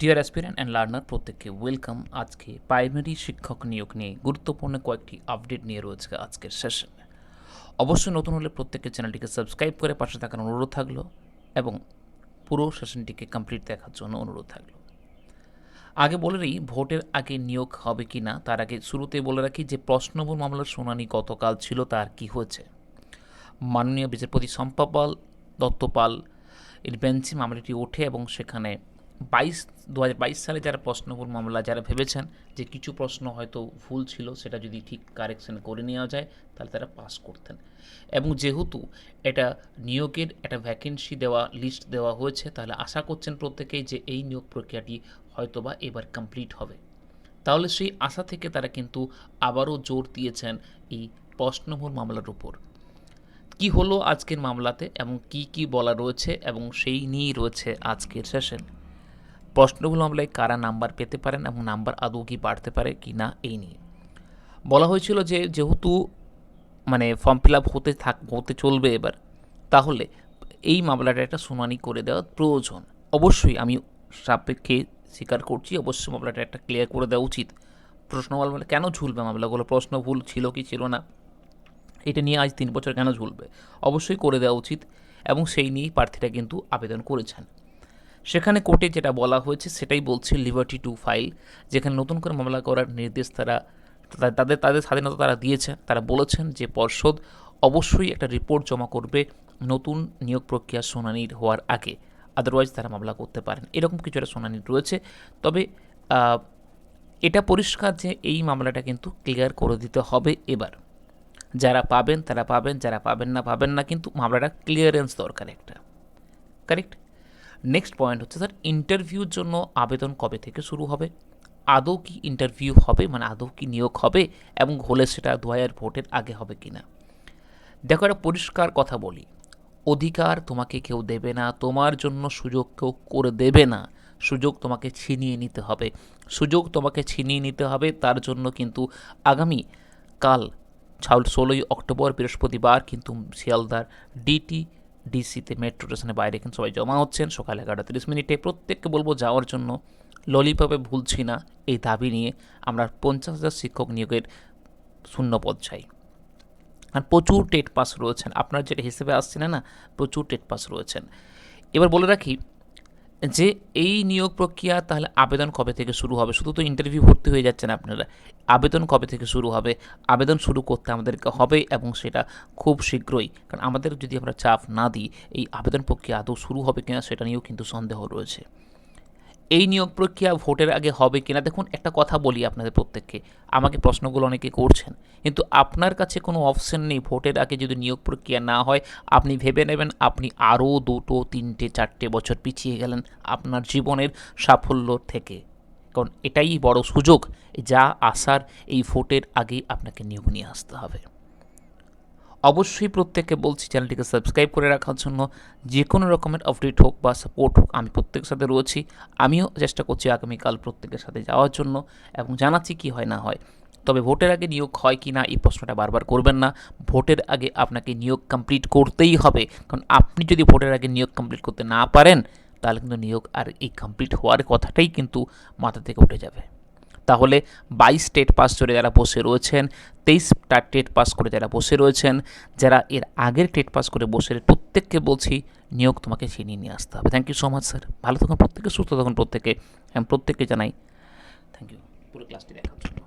Deer aspirant and learner প্রত্যেককে welcome আজকে primary শিক্ষক নিয়োগ নিয়ে গুরুত্বপূর্ণ কয়েকটি আপডেট নিয়ে রয়েছে আজকের সেশন অবশ্যই নতুন হলে প্রত্যেকের চ্যানেলটিকে সাবস্ক্রাইব করে পাশে থাকার অনুরোধ থাকল এবং পুরো সেশনটিকে কমপ্লিট দেখার জন্য অনুরোধ থাকল। আগে বলে নিই, ভোটের আগে নিয়োগ হবে কি না, তার আগে শুরুতে বলে রাখি যে প্রশ্নবল মামলার শুনানি গতকাল ছিল, তার কি হয়েছে? মাননীয় বিচারপতি শম্পাপাল দত্তপাল এর বেঞ্চে মামলাটি ওঠে এবং সেখানে বাইশ দু সালে যারা প্রশ্নবল মামলা, যারা ভেবেছেন যে কিছু প্রশ্ন হয়তো ভুল ছিল, সেটা যদি ঠিক কারেকশন করে নেওয়া যায়, তাহলে তারা পাস করতেন। এবং যেহেতু এটা নিয়োগের একটা ভ্যাকেন্সি দেওয়া লিস্ট দেওয়া হয়েছে, তাহলে আশা করছেন প্রত্যেকেই যে এই নিয়োগ প্রক্রিয়াটি হয়তোবা এবার কমপ্লিট হবে। তাহলে সেই আশা থেকে তারা কিন্তু আবারও জোর দিয়েছেন এই প্রশ্নবল মামলার উপর। কি হলো আজকের মামলাতে এবং কি কি বলা রয়েছে এবং সেই নিয়েই রয়েছে আজকের সেশন প্রশ্নগুলো মামলায় কারা নাম্বার পেতে পারেন এবং নাম্বার আদৌ কি বাড়তে পারে কি না, এই নিয়ে। বলা হয়েছিল যে যেহেতু মানে ফর্ম ফিল আপ হতে থাক, হতে চলবে এবার, তাহলে এই মামলাটা একটা শুনানি করে দেওয়া প্রয়োজন। অবশ্যই আমি সাপেক্ষে স্বীকার করছি, অবশ্যই মামলাটা একটা ক্লিয়ার করে দেওয়া উচিত। প্রশ্ন মামলা কেন ঝুলবে মামলাগুলো? প্রশ্ন ভুল ছিল কি ছিল না? এটা নিয়ে আজ তিন বছর কেন ঝুলবে? অবশ্যই করে দেওয়া উচিত এবং সেই নিয়েই প্রার্থীরা কিন্তু আবেদন করেছেন। সেখানে কোর্টে যেটা বলা হয়েছে সেটাই বলছে লিবার্টি টু ফাইল যেখানে নতুন করে মামলা করার নির্দেশ তারা, তাদের তাদের স্বাধীনতা তারা দিয়েছে। তারা বলেছেন যে পর্ষদ অবশ্যই একটা রিপোর্ট জমা করবে নতুন নিয়োগ প্রক্রিয়া শুনানির হওয়ার আগে। আদারওয়াইজ তারা মামলা করতে পারেন। এরকম কিছু একটা শুনানি রয়েছে। তবে এটা পরিষ্কার যে এই মামলাটা কিন্তু ক্লিয়ার করে দিতে হবে এবার। যারা পাবেন তারা পাবেন, যারা পাবেন না পাবেন না, কিন্তু মামলাটা ক্লিয়ারেন্স দরকার একটা। কারেক্ট নেক্সট পয়েন্ট হচ্ছে স্যার ইন্টারভিউর জন্য আবেদন কবে থেকে শুরু হবে? আদৌ কি ইন্টারভিউ হবে? মানে আদৌ কি নিয়োগ হবে? এবং হলে সেটা দু হাজার ভোটের আগে হবে কি না দেখো, একটা পরিষ্কার কথা বলি। অধিকার তোমাকে কেউ দেবে না, তোমার জন্য সুযোগ কেউ করে দেবে না। সুযোগ তোমাকে ছিনিয়ে নিতে হবে। সুযোগ তোমাকে ছিনিয়ে নিতে হবে, তার জন্য কিন্তু আগামী কাল, ষোলোই অক্টোবর, বৃহস্পতিবার কিন্তু শিয়ালদার ডিটি ডিসিতে মেট্রো স্টেশনের বাইরে কিন্তু সবাই জমা হচ্ছেন। সকাল এগারোটা তিরিশ মিনিটে প্রত্যেককে বলব যাওয়ার জন্য ললিপপে ভুলছি না। এই দাবি নিয়ে আমরা পঞ্চাশ হাজার শিক্ষক নিয়োগের শূন্য পদ চাই। আর প্রচুর টেট পাস রয়েছেন। আপনার যেটা হিসেবে আসছে না না, প্রচুর টেট পাস রয়েছেন। এবার বলে রাখি যে এই নিয়োগ প্রক্রিয়া তাহলে আবেদন কবে থেকে শুরু হবে? শুধু তো ইন্টারভিউ ভর্তি হয়ে যাচ্ছেন আপনারা। আবেদন কবে থেকে শুরু হবে? আবেদন শুরু করতে আমাদেরকে হবে এবং সেটা খুব শীঘ্রই। কারণ আমাদের যদি আমরা চাপ না দিই, এই আবেদন প্রক্রিয়া আদৌ শুরু হবে কিনা সেটা নিয়েও কিন্তু সন্দেহ রয়েছে। এই নিয়োগ প্রক্রিয়া ভোটের আগে হবে কিনা, দেখুন, একটা কথা বলি আপনাদের প্রত্যেককে। আমাকে প্রশ্নগুলো অনেকে করছেন, কিন্তু আপনার কাছে কোনো অপশন নেই ভোটের আগে যদি নিয়োগ প্রক্রিয়া না হয়, আপনি ভেবে নেবেন আপনি আরও দুটো, তিনটে, চারটে বছর পিছিয়ে গেলেন আপনার জীবনের সাফল্য থেকে। কারণ এটাই বড় সুযোগ, যা আসার এই ভোটের আগেই আপনাকে নিয়োগ নিয়ে আসতে হবে। অবশ্যই প্রত্যেককে বলছি চ্যানেলটিকে সাবস্ক্রাইব করে রাখার জন্য যে কোনো রকমের আপডেট হোক বা সাপোর্ট হোক, আমি প্রত্যেকের সাথে রয়েছি। আমিও চেষ্টা করছি আগামীকাল প্রত্যেকের সাথে যাওয়ার জন্য এবং জানাচ্ছি কি হয় না হয়। তবে ভোটের আগে নিয়োগ হয় কি না, এই প্রশ্নটা বারবার করবেন না। ভোটের আগে আপনাকে নিয়োগ কমপ্লিট করতেই হবে। কারণ আপনি যদি ভোটের আগে নিয়োগ কমপ্লিট করতে না পারেন, তাহলে কিন্তু নিয়োগ আর এই কমপ্লিট হওয়ার কথাটাই কিন্তু মাথা থেকে উঠে যাবে। তাহলে বাইশ টেট পাস করে যারা বসে রয়েছেন তেইশটা টেট পাস করে যারা বসে রয়েছেন, যারা এর আগের টেট পাস করে বসে প্রত্যেককে বলছি নিয়োগ তোমাকে ছিনিয়ে নিয়ে আসতে হবে। Thank you so much sir ভালো থাকুন প্রত্যেকে, সুস্থ থাকুন প্রত্যেকে প্রত্যেককে জানাই থ্যাংক ইউ পুরো ক্লাসটি জন্য।